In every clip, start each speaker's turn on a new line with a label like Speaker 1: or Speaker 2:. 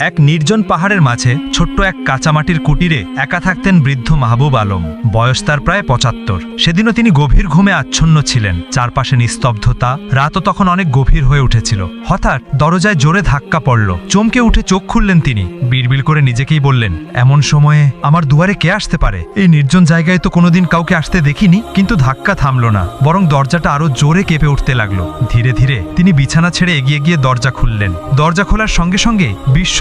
Speaker 1: এক নির্জন পাহাড়ের মাঝে ছোট্ট এক কাঁচামাটির কুটিরে একা থাকতেন বৃদ্ধ মাহবুব আলম। বয়স তার প্রায় পঁচাত্তর। সেদিনও তিনি গভীর ঘুমে আচ্ছন্ন ছিলেন। চারপাশে নিস্তব্ধতা, রাতও তখন অনেক গভীর হয়ে উঠেছিল। হঠাৎ দরজায় জোরে ধাক্কা পড়ল। চমকে উঠে চোখ খুললেন তিনি। বিড়বিড় করে নিজেকেই বললেন, এমন সময়ে আমার দুয়ারে কে আসতে পারে? এই নির্জন জায়গায় তো কোনোদিন কাউকে আসতে দেখিনি, কিন্তু ধাক্কা থামল না। বরং দরজাটা আরও জোরে কেঁপে উঠতে লাগল। ধীরে ধীরে তিনি বিছানা ছেড়ে এগিয়ে গিয়ে দরজা খুললেন। দরজা খোলার সঙ্গে সঙ্গে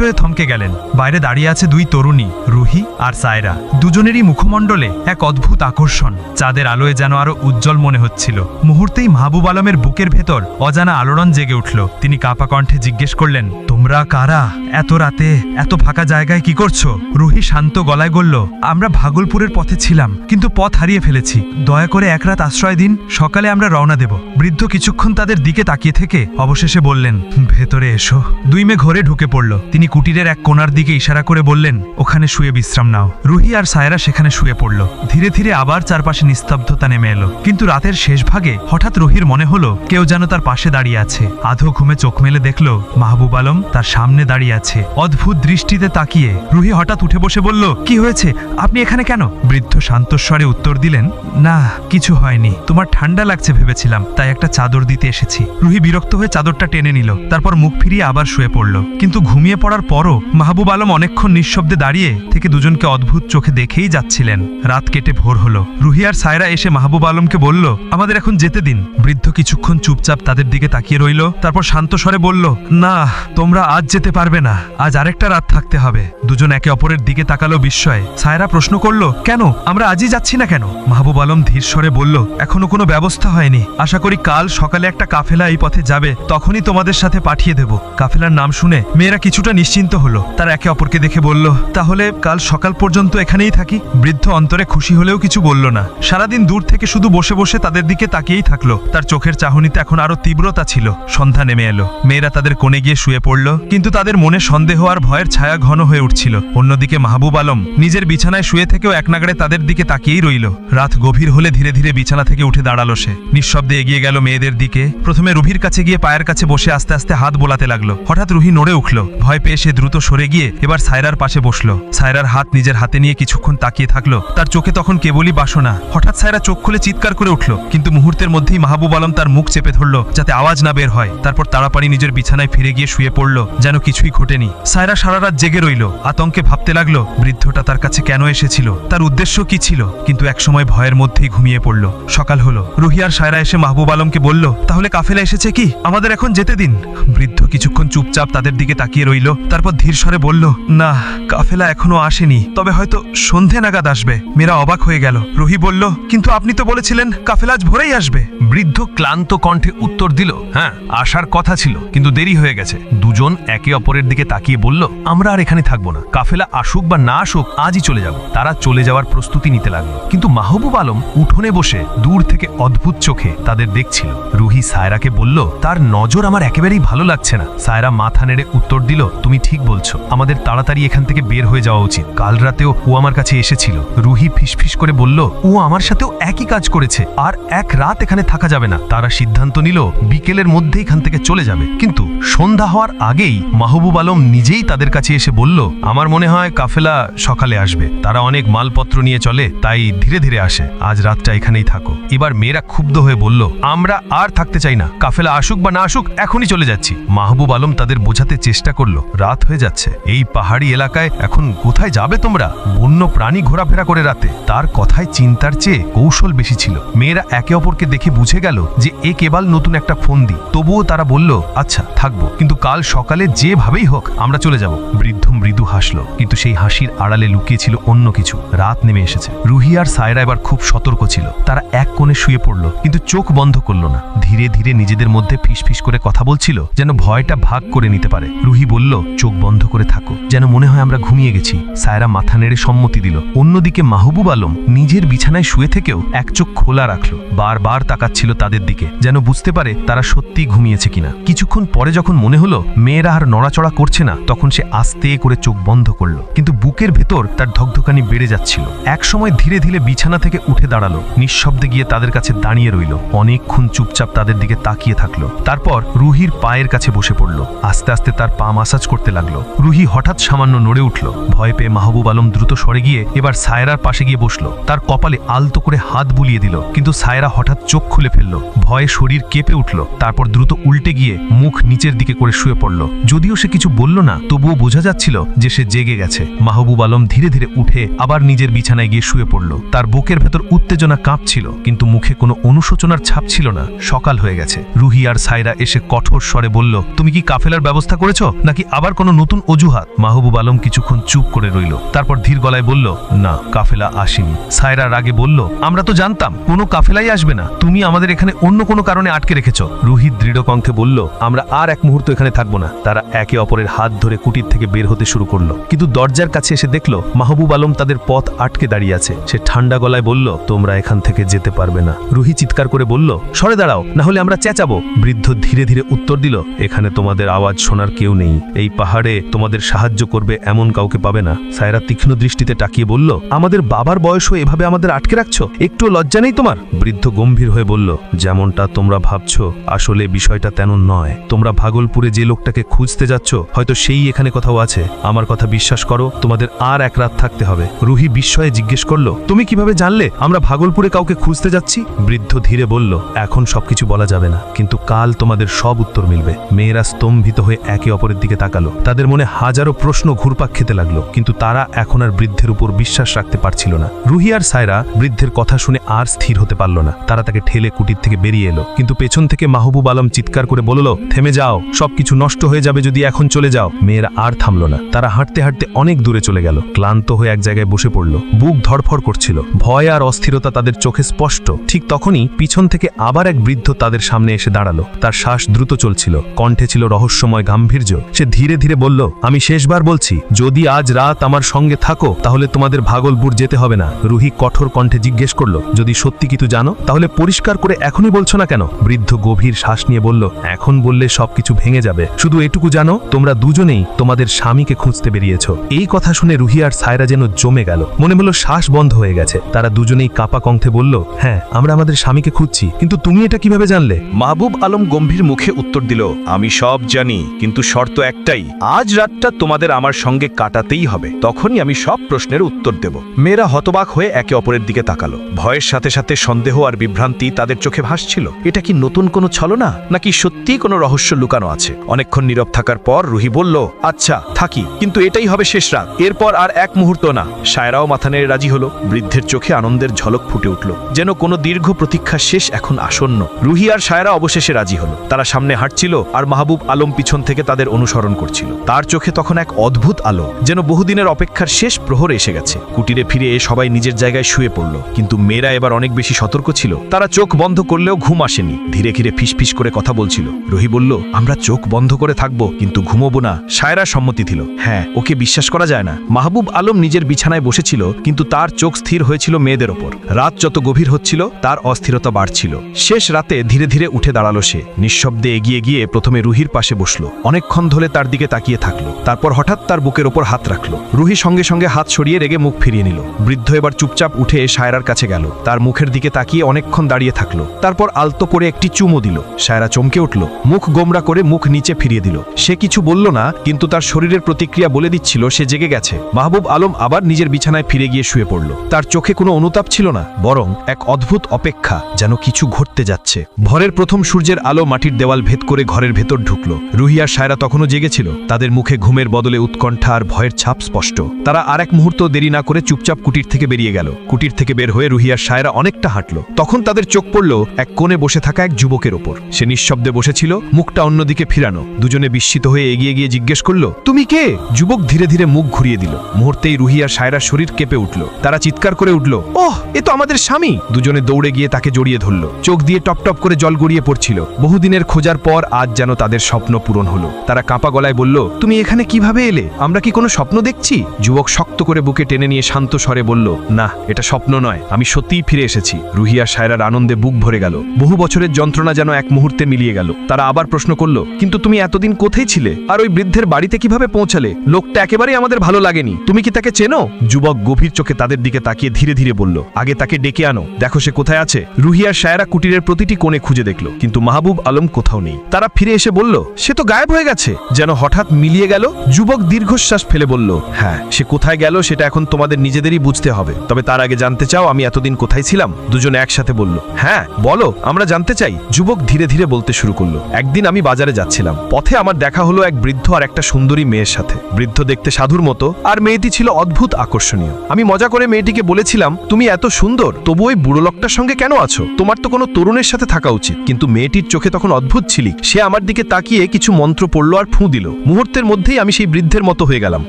Speaker 1: বিস্ময়ে থমকে গেলেন। বাইরে দাঁড়িয়ে আছে দুই তরুণী, রুহি আর সায়রা। দুজনেরই মুখমণ্ডলে এক অদ্ভুত আকর্ষণ। চাঁদের আলোয় যেন আরও উজ্জ্বল মনে হচ্ছিল। মুহূর্তেই মাহবুব আলমের বুকের ভেতর অজানা আলোড়ন জেগে উঠল। তিনি কাপা কণ্ঠে জিজ্ঞেস করলেন, তোমরা কারা? এত রাতে, এত ফাঁকা জায়গায় কি করছ? রুহি শান্ত গলায় বলল, আমরা ভাগলপুরের পথে ছিলাম, কিন্তু পথ হারিয়ে ফেলেছি। দয়া করে এক রাত আশ্রয় দিন, সকালে আমরা রওনা দেব। বৃদ্ধ কিছুক্ষণ তাদের দিকে তাকিয়ে থেকে অবশেষে বললেন, ভেতরে এসো। দুই মেয়ে ঘরে ঢুকে পড়ল। তিনি কুটিরের এক কোণার দিকে ইশারা করে বললেন, ওখানে শুয়ে বিশ্রাম নাও। রুহি আর সায়রা সেখানে শুয়ে পড়ল। ধীরে ধীরে আবার চারপাশে নিস্তব্ধতা নেমে এলো। কিন্তু রাতের শেষ ভাগে হঠাৎ রুহির মনে হলো, কেউ যেন তার পাশে দাঁড়িয়ে আছে। আধো ঘুমে চোখ মেলে দেখল, মাহবুব আলম তার সামনে দাঁড়িয়ে আছে। অদ্ভুত দৃষ্টিতে তাকিয়ে রুহি হঠাৎ উঠে বসে বলল, কি হয়েছে? আপনি এখানে কেন? বৃদ্ধ শান্তস্বরে উত্তর দিলেন, না, কিছু হয়নি। তোমার ঠান্ডা লাগছে ভেবেছিলাম, তাই একটা চাদর দিতে এসেছি। রুহি বিরক্ত হয়ে চাদরটা টেনে নিল, তারপর মুখ ফিরিয়ে আবার শুয়ে পড়ল। কিন্তু ঘুমিয়ে পড়ার পরও মাহবুব আলম অনেকক্ষণ নিঃশব্দে দাঁড়িয়ে থেকে দুজনকে অদ্ভুত চোখে দেখেই যাচ্ছিলেন। রাত কেটে ভোর হলো। রুহি আর সায়রা এসে মাহবুব আলমকে বলল, আমাদের এখন যেতে দিন। বৃদ্ধ কিছুক্ষণ চুপচাপ তাদের দিকে তাকিয়ে রইল, তারপর শান্ত স্বরে বলল, না, তোমরা আজ যেতে পারবে না। আজ আরেকটা রাত থাকতে হবে। দুজন একে অপরের দিকে তাকালো বিস্ময়ে। সায়রা প্রশ্ন করল, কেন? আমরা আজই যাচ্ছি না কেন? মাহবুব আলম ধীর স্বরে বলল, এখনও কোনো ব্যবস্থা হয়নি। আশা করি কাল সকালে একটা কাফেলা এই পথে যাবে। তখনই তোমাদের সাথে পাঠিয়ে দেব। কাফেলার নাম শুনে মেয়েরা কিছুটা নিশ্চিন্ত হলো। তারা একে অপরকে দেখে বলল, তাহলে কাল সকাল পর্যন্ত এখানেই থাকি? বৃদ্ধ অন্তরে খুশি হলেও কিছু বলল না। সারাদিন দূর থেকে শুধু বসে বসে তাদের দিকে তাকিয়েই থাকল। তার চোখের চাহনিতে এখন আরও তীব্রতা ছিল। সন্ধ্যা নেমে এলো। মেয়েরা তাদের কোণে গিয়ে শুয়ে পড়ল, কিন্তু তাদের মনে সন্দেহ আর ভয়ের ছায়া ঘন হয়ে উঠছিল। অন্যদিকে মাহবুব আলম নিজের বিছানায় শুয়ে থেকেও এক নাগাড়ে তাদের দিকে তাকিয়েই রইল। রাত গভীর হলে ধীরে ধীরে বিছানা থেকে উঠে দাঁড়াল সে। নিঃশব্দে এগিয়ে গেল মেয়েদের দিকে। প্রথমে রুহির কাছে গিয়ে পায়ের কাছে বসে আস্তে আস্তে হাত বোলাতে লাগল। হঠাৎ রুহি নড়ে উঠল। ভয় পেয়ে সে দ্রুত সরে গিয়ে এবার সায়রার পাশে বসল। সায়রার হাত নিজের হাতে নিয়ে কিছুক্ষণ তাকিয়ে থাকল। তার চোখে তখন কেবলই বাসনা। হঠাৎ সায়রা চোখ খুলে চিৎকার করে উঠল, কিন্তু মুহূর্তের মধ্যেই মাহবুব আলম তার মুখ চেপে ধরল, যাতে আওয়াজ না বের হয়। তারপর তাড়াতাড়ি নিজের বিছানায় ফিরে গিয়ে শুয়ে পড়ল, যেন কিছুই ঘটেনি। সায়রা সারা রাত জেগে রইল। আতঙ্কে ভাবতে লাগল, বৃদ্ধটা তার কাছে কেন এসেছিল? তার উদ্দেশ্য কি ছিল? কিন্তু একসময় ভয়ের মধ্যেই ঘুমিয়ে পড়ল। সকাল হলো। রুহিয়ার সায়রা এসে মাহবুব আলমকে বলল, তাহলে কাফেলা এসেছে কি? আমাদের এখন যেতে দিন। বৃদ্ধ কিছুক্ষণ চুপচাপ তাদের দিকে তাকিয়ে রইল। তারপর ধীর স্বরে বলল, না, কাফেলা এখনও আসেনি। তবে হয়তো সন্ধে নাগাদ আসবে। মেয়েরা অবাক হয়ে গেল। রুহি বলল, কিন্তু আপনি তো বলেছিলেন কাফেলা আজ ভোরেই আসবে।
Speaker 2: বৃদ্ধ ক্লান্ত কণ্ঠে উত্তর দিল হ্যাঁ আসার কথা ছিল, কিন্তু দেরি হয়ে গেছে। দুজন একে অপরের দিকে তাকিয়ে বলল, আমরা আর এখানে থাকব না। কাফেলা আসুক বা না আসুক, আজই চলে যাব। তারা চলে যাওয়ার প্রস্তুতি নিতে লাগল। কিন্তু মাহবুব আলম উঠোনে বসে দূর থেকে অদ্ভুত চোখে তাদের দেখছিল। রুহি সায়রাকে বলল, তার নজর আমার একেবারেই ভালো লাগছে না। সায়রা মাথা নেড়ে উত্তর দিল, তুমি ঠিক বলছো, আমাদের তাড়াতাড়ি এখান থেকে বের হয়ে যাওয়া উচিত। কাল রাতেও ও আমার কাছে এসেছিল। রুহি ফিসফিস করে বলল, ও আমার সাথেও একই কাজ করেছে, আর এক রাত এখানে থাকা যাবে না। তারা সিদ্ধান্ত নিল, বিকেলের মধ্যে এখান থেকে চলে যাবে। কিন্তু সন্ধ্যা হওয়ার আগেই মাহবুব আলম নিজেই তাদের কাছে এসে বলল, আমার মনে হয় কাফেলা সকালে আসবে। তারা অনেক মালপত্র নিয়ে চলে, তাই ধীরে ধীরে আসে। আজ রাতটা এখানেই থাকো। এবার মেয়েরা ক্ষুব্ধ হয়ে বলল, আমরা আর থাকতে চাই না। কাফেলা আসুক বা না আসুক, এখনই চলে যাচ্ছি। মাহবুব আলম তাদের বোঝাতে চেষ্টা করল রাত হয়ে যাচ্ছে। এই পাহাড়ি এলাকায় এখন কোথায় যাবে তোমরা? বন্য প্রাণী ঘোরাফেরা করে রাতে। তার কথায় চিন্তার চেয়ে কৌশল বেশি ছিল। মেয়েরা একে অপরকে দেখে বুঝে গেল যে এ কেবল নতুন একটা ফোন দি তবুও তারা বলল আচ্ছা থাকব। কিন্তু কাল সকালে যেভাবেই হোক, আমরা চলে যাব। বৃদ্ধ মৃদু হাসলো। কিন্তু সেই হাসির আড়ালে লুকিয়ে ছিল অন্য কিছু। রাত নেমে এসেছে। রুহি আর সায়রা এবার খুব সতর্ক ছিল। তারা এক কোণে শুয়ে পড়ল, কিন্তু চোখ বন্ধ করল না। ধীরে ধীরে নিজেদের মধ্যে ফিসফিস করে কথা বলছিল, যেন ভয়টা ভাগ করে নিতে পারে। রুহি বলল চোখ বন্ধ করে থাকো। যেন মনে হয় আমরা ঘুমিয়ে গেছি। সায়রা মাথা নেড়ে সম্মতি দিল। অন্যদিকে মাহবুব আলম নিজের বিছানায় শুয়ে থেকেও এক চোখ খোলা রাখল। বারবার তাকাচ্ছিল তাদের দিকে, যেন বুঝতে পারে তারা সত্যি ঘুমিয়েছে কিনা। কিছুক্ষণ পরে যখন মনে হলো মেয়েরা আর নড়াচড়া করছে না, তখন সে আস্তে করে চোখ বন্ধ করল। কিন্তু বুকের ভেতর তার ধকধকানি বেড়ে যাচ্ছিল। একসময় ধীরে ধীরে বিছানা থেকে উঠে দাঁড়াল। নিঃশব্দে গিয়ে তাদের কাছে দাঁড়িয়ে রইল। অনেকক্ষণ চুপচাপ তাদের দিকে তাকিয়ে থাকল। তারপর রুহির পায়ের কাছে বসে পড়ল। আস্তে আস্তে তার পা মাসাজ করতে করতে লাগল। রুহি হঠাৎ সামান্য নড়ে উঠল। ভয় পেয়ে মাহবুব আলম দ্রুত সরে গিয়ে এবার সায়রার পাশে গিয়ে বসল। তার কপালে আলতো করে হাত বুলিয়ে দিল, কিন্তু সায়রা হঠাৎ চোখ খুলে ফেলল। ভয়ে শরীর কেঁপে উঠল, তারপর দ্রুত উল্টে গিয়ে মুখ নিচের দিকে করে শুয়ে পড়ল। যদিও সে কিছু বলল না, তবুও বোঝা যাচ্ছিল যে সে জেগে গেছে। মাহবুব আলম ধীরে ধীরে উঠে আবার নিজের বিছানায় গিয়ে শুয়ে পড়ল। তার বুকের ভেতর উত্তেজনা কাঁপছিল, কিন্তু মুখে কোনো অনুশোচনার ছাপ ছিল না। সকাল হয়ে গেছে। রুহি আর সায়রা এসে কঠোর স্বরে বলল, তুমি কি কাফেলার ব্যবস্থা করেছ, নাকি আবার কোনো নতুন অজুহাত। মাহবুব আলম কিছুক্ষণ চুপ করে রইল। তারপর ধীর গলায় বলল, না, কাফেলা আসেনি। সায়রা রাগে বলল, আমরা তো জানতাম, কোনো কাফেলাই আসবে না। তুমি আমাদের এখানে অন্য কোনো কারণে আটকে রেখেছো। রুহিত দৃঢ় কণ্ঠে বলল, আমরা আর এক মুহূর্ত এখানে থাকব না। তারা একে অপরের হাত ধরে কুটির থেকে বের হতে শুরু করল। কিন্তু দরজার কাছে এসে দেখল, মাহবুব আলম তাদের পথ আটকে দাঁড়িয়ে আছে। সে ঠান্ডা গলায় বলল, তোমরা এখান থেকে যেতে পারবে না। রুহি চিৎকার করে বলল, সরে দাঁড়াও, না হলে আমরা চেঁচাবো। বৃদ্ধ ধীরে ধীরে উত্তর দিল, এখানে তোমাদের আওয়াজ শোনার কেউ নেই। এই পাহাড়ে তোমাদের সাহায্য করবে এমন কাউকে পাবে না। সায়রা তীক্ষ্ণ দৃষ্টিতে তাকিয়ে বলল, আমাদের বাবার বয়সও এভাবে আমাদের আটকে রাখছো? একটু লজ্জা নেই তোমার? বৃদ্ধ গম্ভীর হয়ে বলল, যেমনটা তোমরা ভাবছ, আসলে বিষয়টা তেমন নয়। তোমরা ভাগলপুরে যে লোকটাকে খুঁজতে যাচ্ছ, হয়তো সেই এখানে কোথাও আছে। আমার কথা বিশ্বাস করো, তোমাদের আর এক রাত থাকতে হবে। রুহি বিস্ময়ে জিজ্ঞেস করল, তুমি কীভাবে জানলে আমরা ভাগলপুরে কাউকে খুঁজতে যাচ্ছি? বৃদ্ধ ধীরে বলল, এখন সবকিছু বলা যাবে না, কিন্তু কাল তোমাদের সব উত্তর মিলবে। মেয়েরা স্তম্ভিত হয়ে একে অপরের দিকে তাকালো। তাদের মনে হাজারো প্রশ্ন ঘুরপাক খেতে লাগল, কিন্তু তারা এখন আর বৃদ্ধের উপর বিশ্বাস রাখতে পারছিল না। রুহি আর সায়রা বৃদ্ধের কথা শুনে আর স্থির হতে পারল না। তারা তাকে ঠেলে কুটির থেকে বেরিয়ে এলো, কিন্তু পেছন থেকে মাহবুব আলম চিৎকার করে বলল, থেমে যাও, সবকিছু নষ্ট হয়ে যাবে যদি এখন চলে যাও। মেয়েরা আর থামলো না। তারা হাঁটতে হাঁটতে অনেক দূরে চলে গেল, ক্লান্ত হয়ে এক জায়গায় বসে পড়ল। বুক ধড়ফড় করছিল। ভয় আর অস্থিরতা তাদের চোখে স্পষ্ট। ঠিক তখনই পিছন থেকে আবার এক বৃদ্ধ তাদের সামনে এসে দাঁড়াল। তার শ্বাস দ্রুত চলছিল। কণ্ঠে ছিল রহস্যময় গাম্ভীর্য। সে ধীরে ধীরে ধীরে বলল, আমি শেষবার বলছি, যদি আজ রাত আমার সঙ্গে থাকো, তাহলে তোমাদের ভাগলপুর যেতে হবে না। রুহি কঠোর কণ্ঠে জিজ্ঞেস করল, যদি সত্যি কিছু জানো, তাহলে পরিষ্কার করে এখনই বলছো না কেন? বৃদ্ধ গভীর শ্বাস নিয়ে বলল, এখন বললে সবকিছু ভেঙে যাবে। শুধু এটুকু জানো, তোমরা দুজনেই তোমাদের স্বামীকে খুঁজতে বেরিয়েছ। এই কথা শুনে রুহি আর সায়রা যেন জমে গেল। মনে হলো শ্বাস বন্ধ হয়ে গেছে। তারা দুজনেই কাপা কণ্ঠে বলল হ্যাঁ আমরা আমাদের স্বামীকে খুঁজছি, কিন্তু তুমি এটা কীভাবে জানলে?
Speaker 3: মাহবুব আলম গম্ভীর মুখে উত্তর দিল, আমি সব জানি, কিন্তু শর্ত একটাই আজ রাতটা তোমাদের আমার সঙ্গে কাটাতেই হবে। তখনই আমি সব প্রশ্নের উত্তর দেব। মেয়েরা হতবাক হয়ে একে অপরের দিকে তাকালো। ভয়ের সাথে সাথে সন্দেহ আর বিভ্রান্তি তাদের চোখে ভাসছিল। এটা কি নতুন কোনো ছলনা? নাকি সত্যিই কোনো রহস্য লুকানো আছে? অনেকক্ষণ নীরব থাকার পর রুহি বলল আচ্ছা থাকি। কিন্তু এটাই হবে শেষ রাত। এরপর আর এক মুহূর্ত না। সায়রাও মাথা নেড়ে রাজি হলো। বৃদ্ধের চোখে আনন্দের ঝলক ফুটে উঠল। যেন কোনো দীর্ঘ প্রতীক্ষা শেষ এখন আসন্ন। রুহি আর সায়রা অবশেষে রাজি হলো। তারা সামনে হাঁটছিল আর মাহবুব আলম পিছন থেকে তাদের অনুসরণ করছিল। তার চোখে তখন এক অদ্ভুত আলো, যেন বহুদিনের অপেক্ষার শেষ প্রহর এসে গেছে। কুটিরে ফিরে এ সবাই নিজের জায়গায় শুয়ে পড়ল, কিন্তু মেয়েরা এবার অনেক বেশি সতর্ক ছিল। তারা চোখ বন্ধ করলেও ঘুম আসেনি। ধীরে ধীরে ফিসফিস করে কথা বলছিল। রুহি বলল, আমরা চোখ বন্ধ করে থাকব, কিন্তু ঘুমোবো না। সায়রা সম্মতি দিল হ্যাঁ ওকে বিশ্বাস করা যায় না। মাহবুব আলম নিজের বিছানায় বসেছিল, কিন্তু তার চোখ স্থির হয়েছিল মেয়েদের ওপর। রাত যত গভীর হচ্ছিল, তার অস্থিরতা বাড়ছিল। শেষ রাতে ধীরে ধীরে উঠে দাঁড়াল সে। নিঃশব্দে এগিয়ে গিয়ে প্রথমে রুহির পাশে বসল। অনেকক্ষণ ধরে তার দিকে তাকিয়ে থাকল। তারপর হঠাৎ তার বুকের ওপর হাত রাখল। রুহি সঙ্গে সঙ্গে হাত সরিয়ে রেগে মুখ ফিরিয়ে নিল। বৃদ্ধ এবার চুপচাপ উঠে সায়রার কাছে গেল। তার মুখের দিকে তাকিয়ে অনেকক্ষণ দাঁড়িয়ে থাকল। তারপর আলতো করে একটি চুমো দিল। সায়রা চমকে উঠল। মুখ গোমরা করে মুখ নিচে ফিরিয়ে দিল। সে কিছু বলল না, কিন্তু তার শরীরের প্রতিক্রিয়া বলে দিচ্ছিল সে জেগে গেছে। মাহবুব আলম আবার নিজের বিছানায় ফিরে গিয়ে শুয়ে পড়ল। তার চোখে কোনো অনুতাপ ছিল না, বরং এক অদ্ভুত অপেক্ষা যেন কিছু ঘটতে যাচ্ছে। ভরের প্রথম সূর্যের আলো মাটির দেওয়াল ভেদ করে ঘরের ভেতর ঢুকলো। রুহি আর সায়রা তখনও জেগেছিল। তাদের মুখে ঘুমের বদলে উৎকণ্ঠা আর ভয়ের ছাপ স্পষ্ট। তারা আর এক মুহূর্ত দেরি না করে চুপচাপ কুটির থেকে বেরিয়ে গেল। কুটির থেকে বের হয়ে রুহি আর সায়রা অনেকটা হাঁটল। তখন তাদের চোখ পড়ল এক কোণে বসে থাকা এক যুবকের ওপর। সে নিঃশব্দে বসেছিল, মুখটা অন্যদিকে ফিরানো। দুজনে বিস্মিত হয়ে এগিয়ে গিয়ে জিজ্ঞেস করল, তুমি কে? যুবক ধীরে ধীরে মুখ ঘুরিয়ে দিল। মুহূর্তেই রুহিয়ার আর সায়রার শরীর কেঁপে উঠল। তারা চিৎকার করে উঠল, ওহ, এ তো আমাদের স্বামী! দুজনে দৌড়ে গিয়ে তাকে জড়িয়ে ধরল। চোখ দিয়ে টপ টপ করে জল গড়িয়ে পড়ছিল। বহুদিনের খোঁজার পর আজ যেন তাদের স্বপ্ন পূরণ হলো। তারা কাঁপা গলায় বলল, তুমি এখানে কীভাবে এলে? আমরা কি কোনো স্বপ্ন দেখছি? যুবক শক্ত করে বুকে টেনে নিয়ে শান্ত স্বরে বলল, না, এটা স্বপ্ন নয়, আমি সত্যিই ফিরে এসেছি। রুহি আর সায়রার আনন্দে বুক ভরে গেল। বহু বছরের যন্ত্রণা যেন এক মুহূর্তে মিলিয়ে গেল। তারা আবার প্রশ্ন করল, কিন্তু তুমি এতদিন কোথায় ছিলে? আর ওই বৃদ্ধের বাড়িতে কীভাবে পৌঁছালে? লোকটা একেবারেই আমাদের ভালো লাগেনি। তুমি কি তাকে চেনো? যুবক গভীর চোখে তাদের দিকে তাকিয়ে ধীরে ধীরে বলল, আগে তাকে ডেকে আনো, দেখো সে কোথায় আছে। রুহি আর সায়রা কুটিরের প্রতিটি কোণে খুঁজে দেখল, কিন্তু মাহবুব আলম কোথাও নেই। তারা ফিরে এসে বলল, সে তো গায়েব হয়ে গেছে। যেন হঠাৎ
Speaker 2: হঠাৎ মিলিয়ে গেল, যুবক দীর্ঘশ্বাস ফেলে বলল হ্যাঁ সে কোথায় গেল সেটা এখন তোমাদের নিজেদেরই বুঝতে হবে। তবে তার আগে জানতে চাও, আমি এতদিন কোথায় ছিলাম? দুজনে একসাথে বলল হ্যাঁ বলো, আমরা জানতে চাই। যুবক ধীরে ধীরে বলতে শুরু করল, একদিন আমি বাজারে যাচ্ছিলাম। পথে আমার দেখা হলো এক বৃদ্ধ আর একটা সুন্দরী মেয়ের সাথে। বৃদ্ধ দেখতে সাধুর মতো, আর মেয়েটি ছিল অদ্ভুত আকর্ষণীয়। আমি মজা করে মেয়েটিকে বলেছিলাম, তুমি এত সুন্দর, তবু ওই বুড়ো লোকটার সঙ্গে কেন আছো? তোমার তো কোনো তরুণের সাথে থাকা উচিত। কিন্তু মেয়েটির চোখে তখন অদ্ভুত ছিলিক। সে আমার দিকে তাকিয়ে কিছু মন্ত্র পড়ল আর ফুঁ দিল। মুহূর্তের মধ্যেই আমি সেই বৃদ্ধের মতো হয়ে গেলাম।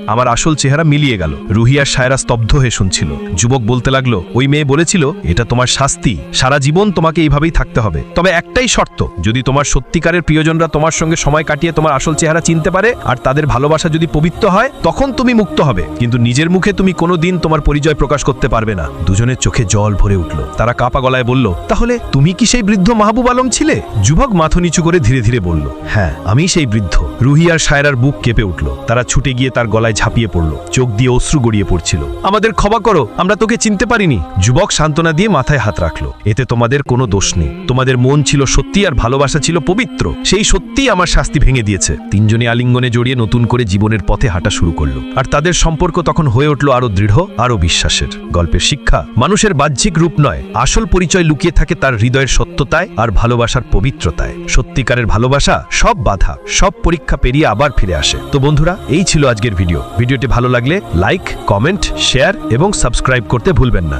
Speaker 2: আমার আসল চেহারা মিলিয়ে গেল। রুহিয়ার সায়রা স্তব্ধ হয়ে শুনছিল। যুবক বলতে লাগল, ওই মেয়ে বলেছিল, এটা তোমার শাস্তি। সারা জীবন তোমাকে এইভাবেই থাকতে হবে। তবে একটাই শর্ত, যদি তোমার সত্যিকারের প্রিয়জনরা তোমার সঙ্গে সময় কাটিয়ে তোমার আসল চেহারা চিনতে পারে আর তাদের ভালোবাসা যদি পবিত্র হয়, তখন তুমি মুক্ত হবে। কিন্তু নিজের মুখে তুমি কোনো দিন তোমার পরিচয় প্রকাশ করতে পারবে না। দুজনের চোখে জল ভরে উঠল। তারা কাপা গলায় বলল, তাহলে তুমি কি সেই বৃদ্ধ মাহবুব আলম ছিলে? যুবক মাথা নিচু করে ধীরে ধীরে বলল হ্যাঁ আমি সেই বৃদ্ধ। রুহি আর সায়রার বুক কেঁপে উঠল। তারা ছুটে গিয়ে তার গলায় ঝাঁপিয়ে পড়ল। চোখ দিয়ে অশ্রু গড়িয়ে পড়ছিল। আমাদের ক্ষমা করো, আমরা তোকে চিনতে পারিনি। যুবক সান্ত্বনা দিয়ে মাথায় হাত রাখল। এতে তোমাদের কোনো দোষ নেই। তোমাদের মন ছিল সত্যি আর ভালোবাসা ছিল পবিত্র। সেই সত্যিই আমার শাস্তি ভেঙে দিয়েছে। তিনজনে আলিঙ্গনে জড়িয়ে নতুন করে জীবনের পথে হাঁটা শুরু করল। আর তাদের সম্পর্ক তখন হয়ে উঠল আরও দৃঢ় আরও বিশ্বাসের। গল্পের শিক্ষা মানুষের বাহ্যিক রূপ নয়, আসল পরিচয় লুকিয়ে থাকে তার হৃদয়ের সত্যতায় আর ভালোবাসার পবিত্রতায়। সত্যিকারের ভালোবাসা সব বাধা, সব পরীক্ষা পেরিয়ে আবার ফিরে আসে। তো বন্ধুরা, এই ছিল আজকের ভিডিও। ভিডিওটি ভালো লাগলে লাইক, কমেন্ট, শেয়ার এবং সাবস্ক্রাইব করতে ভুলবেন না।